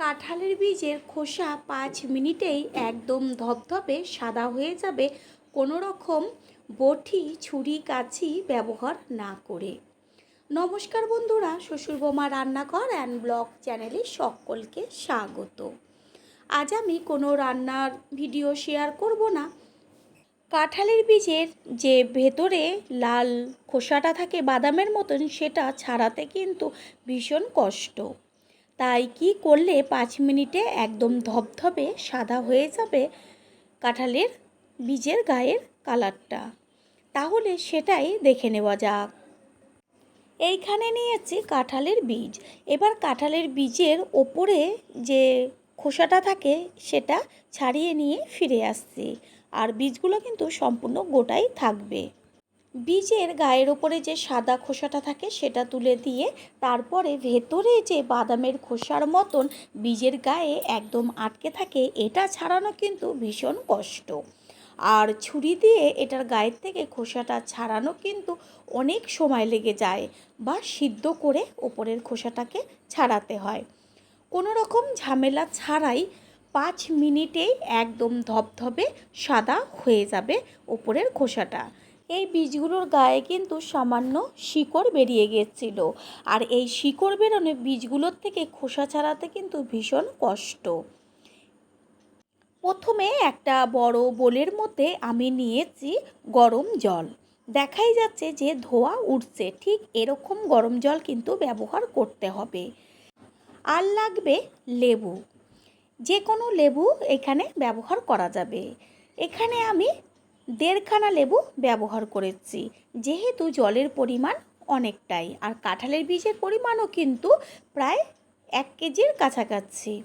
কাঁঠালের বীজের খোসা পাঁচ মিনিটেই একদম ধপধপে সাদা হয়ে যাবে। কোনো রকম বটি, ছুরি কাছি ব্যবহার না করে। নমস্কার বন্ধুরা শ্বশুরবোমা রান্নাঘর অ্যান্ড ব্লগ চ্যানেলে সকলকে স্বাগত। আজ আমি কোনো রান্নার ভিডিও শেয়ার করব না। কাঁঠালের বীজের যে ভেতরে লাল খোসাটা থাকে বাদামের মতন, সেটা ছাড়াতে কিন্তু ভীষণ কষ্ট। তাই কি করলে পাঁচ মিনিটে একদম ধপধপে সাদা হয়ে যাবে কাঁঠালের বীজের গায়ের কালারটা? তাহলে সেটাই দেখে নেওয়া যাক। এইখানে নিয়েছি কাঁঠালের বীজ। এবার কাঁঠালের বীজের ওপরে যে খোসাটা থাকে, সেটা ছাড়িয়ে নিয়ে ফিরে আসছি। আর বীজগুলো কিন্তু সম্পূর্ণ গোটাই থাকবে। বীজের গায়ের ওপরে যে সাদা খোসাটা থাকে সেটা তুলে দিয়ে তারপরে ভেতরে যে বাদামের খোসার মতন বীজের গায়ে একদম আটকে থাকে, এটা ছাড়ানো কিন্তু ভীষণ কষ্ট। আর ছুরি দিয়ে এটার গায়ের থেকে খোসাটা ছাড়ানো কিন্তু অনেক সময় লেগে যায় বা সিদ্ধ করে ওপরের খোসাটাকে ছাড়াতে হয়। কোনো রকম ঝামেলা ছাড়াই পাঁচ মিনিটেই একদম ধপধপে সাদা হয়ে যাবে ওপরের খোসাটা। এই বীজগুলোর গায়ে কিন্তু সামান্য শিকড় বেরিয়ে গেছিল। আর এই শিকড় বেরোনো বীজগুলোর থেকে খোসা ছাড়াতে কিন্তু ভীষণ কষ্ট। প্রথমে একটা বড় বোলের মধ্যে আমি নিয়েছি গরম জল। দেখাই যাচ্ছে যে ধোয়া উঠছে, ঠিক এরকম গরম জল কিন্তু ব্যবহার করতে হবে। আর লাগবে লেবু। যে কোনো লেবু এখানে ব্যবহার করা যাবে। এখানে আমি দেড়খানা লেবু ব্যবহার করেছি। যেহেতু জলের পরিমাণ অনেকটাই, আর কাঁঠালের বীজের পরিমাণও কিন্তু প্রায় এক কেজির কাছাকাছি।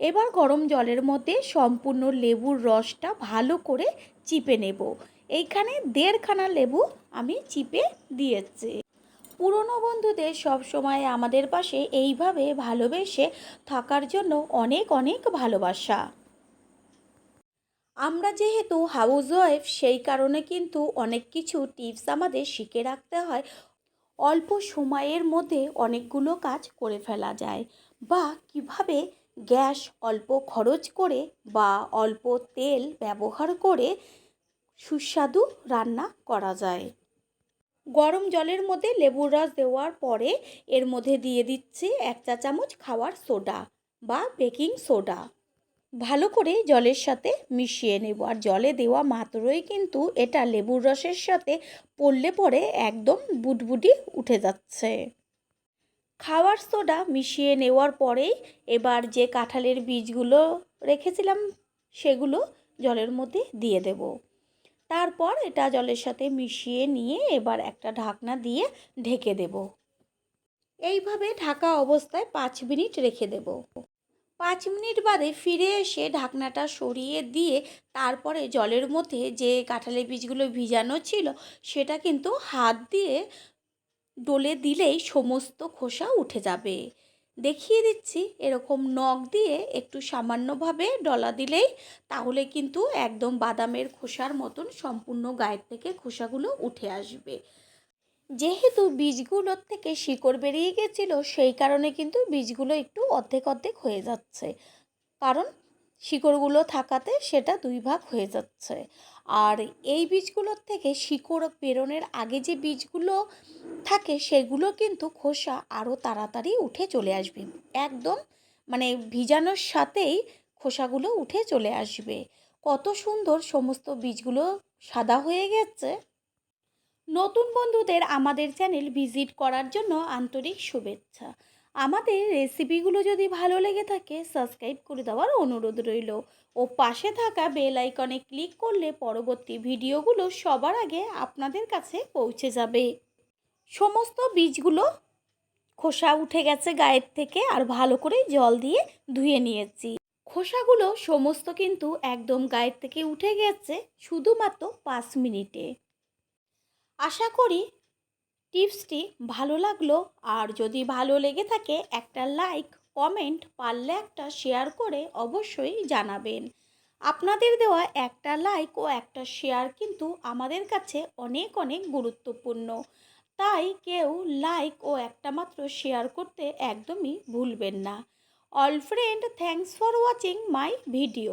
এবার গরম জলের মধ্যে সম্পূর্ণ লেবুর রসটা ভালো করে চিপে নেব। এইখানে দেড়খানা লেবু আমি চিপে দিয়েছি। পুরনো বন্ধুদের সব সময় আমাদের পাশে এইভাবে ভালোবেসে থাকার জন্য অনেক অনেক ভালোবাসা। আমরা যেহেতু হাউস ওয়াইফ সেই কারণে কিন্তু অনেক কিছু টিপস আমাদের শিখে রাখতে হয়। অল্প সময়ের মধ্যে অনেকগুলো কাজ করে ফেলা যায় বা কীভাবে গ্যাস অল্প খরচ করে বা অল্প তেল ব্যবহার করে সুস্বাদু রান্না করা যায়। গরম জলের মধ্যে লেবুর রস দেওয়ার পরে এর মধ্যে দিয়ে দিচ্ছি এক চা চামচ খাওয়ার সোডা বা বেকিং সোডা। ভালো করে জলের সাথে মিশিয়ে নেব। আর জলে দেওয়া মাত্রই কিন্তু এটা লেবুর রসের সাথে পড়লে পরে একদম বুটবুটি উঠে যাচ্ছে। খাওয়ার সোডা মিশিয়ে নেওয়ার পরেই এবার যে কাঁঠালের বীজগুলো রেখেছিলাম সেগুলো জলের মধ্যে দিয়ে দেব। তারপর এটা জলের সাথে মিশিয়ে নিয়ে এবার একটা ঢাকনা দিয়ে ঢেকে দেব। এইভাবে ঢাকা অবস্থায় পাঁচ মিনিট রেখে দেব। পাঁচ মিনিট বাদে ফিরে এসে ঢাকনাটা সরিয়ে দিয়ে তারপরে জলের মধ্যে যে কাঁঠালের বীজগুলো ভিজানো ছিল, সেটা কিন্তু হাত দিয়ে ডলে দিলেই সমস্ত খোসা উঠে যাবে। দেখিয়ে দিচ্ছি, এরকম নখ দিয়ে একটু সামান্যভাবে ডলা দিলেই তাহলে কিন্তু একদম বাদামের খোসার মতন সম্পূর্ণ গায়ের থেকে খোসাগুলো উঠে আসবে। যেহেতু বীজগুলোর থেকে শিকড় বেরিয়ে গেছিল, সেই কারণে কিন্তু বীজগুলো একটু অর্ধেক অর্ধেক হয়ে যাচ্ছে। কারণ শিকড়গুলো থাকাতে সেটা দুই ভাগ হয়ে যাচ্ছে। আর এই বীজগুলোর থেকে শিকড় বেরোনোর আগে যে বীজগুলো থাকে, সেগুলো কিন্তু খোসা আরও তাড়াতাড়ি উঠে চলে আসবে। একদম মানে ভিজানোর সাথেই খোসাগুলো উঠে চলে আসবে। কত সুন্দর সমস্ত বীজগুলো সাদা হয়ে গেছে। নতুন বন্ধুদের আমাদের চ্যানেল ভিজিট করার জন্য আন্তরিক শুভেচ্ছা। আমাদের রেসিপিগুলো যদি ভালো লেগে থাকে, সাবস্ক্রাইব করে দেওয়ার অনুরোধ রইল। ও পাশে থাকা বেল আইকনে ক্লিক করলে পরবর্তী ভিডিওগুলো সবার আগে আপনাদের কাছে পৌঁছে যাবে। সমস্ত বীজগুলো খোসা উঠে গেছে গায়ের থেকে আর ভালো করে জল দিয়ে ধুয়ে নিয়েছি। খোসাগুলো সমস্ত কিন্তু একদম গায়ের থেকে উঠে গেছে শুধুমাত্র পাঁচ মিনিটে। আশা করি টিপসটি ভালো লাগল। আর যদি ভালো লেগে থাকে, একটা লাইক, কমেন্ট পারলে একটা শেয়ার করে অবশ্যই জানাবেন। আপনাদের দেওয়া একটা লাইক ও একটা শেয়ার কিন্তু আমাদের কাছে অনেক অনেক গুরুত্বপূর্ণ। তাই কেউ লাইক ও একটা মাত্র শেয়ার করতে একদমই ভুলবেন না। All friend, thanks for watching my video.